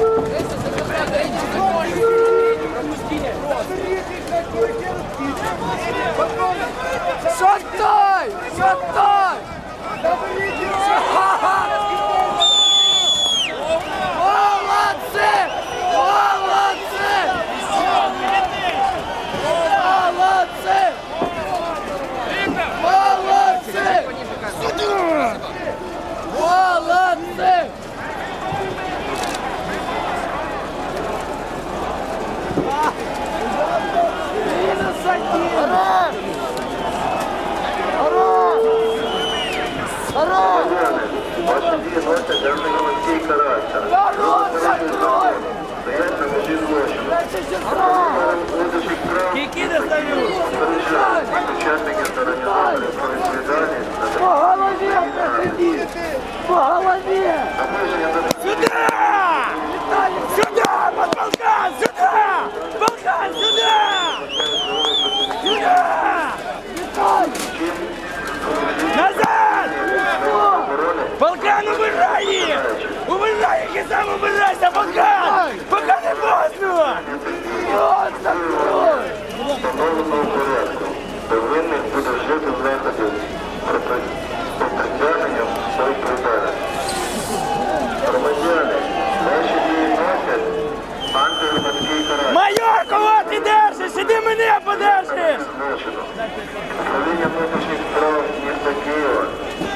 Yeah. Ваші дії носять державний карактер. подержиш! Правління внутрішніх справ міста Києва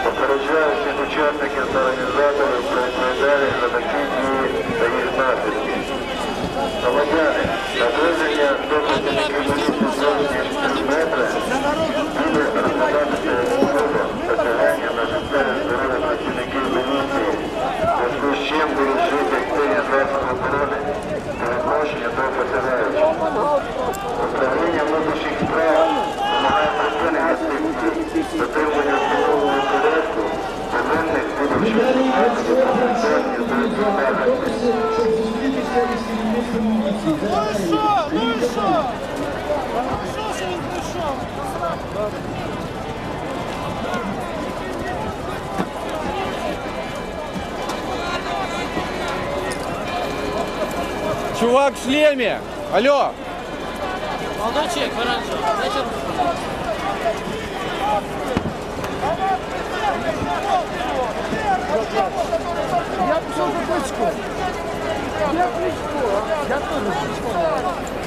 попереджає всіх учасників та організаторів про відповідальність за такі дії та їх Ну і що? Ну і що? Чувак в шлеме! Алло! Молодой человек в Я пришел за точку. Я пришел. やっとるしかない。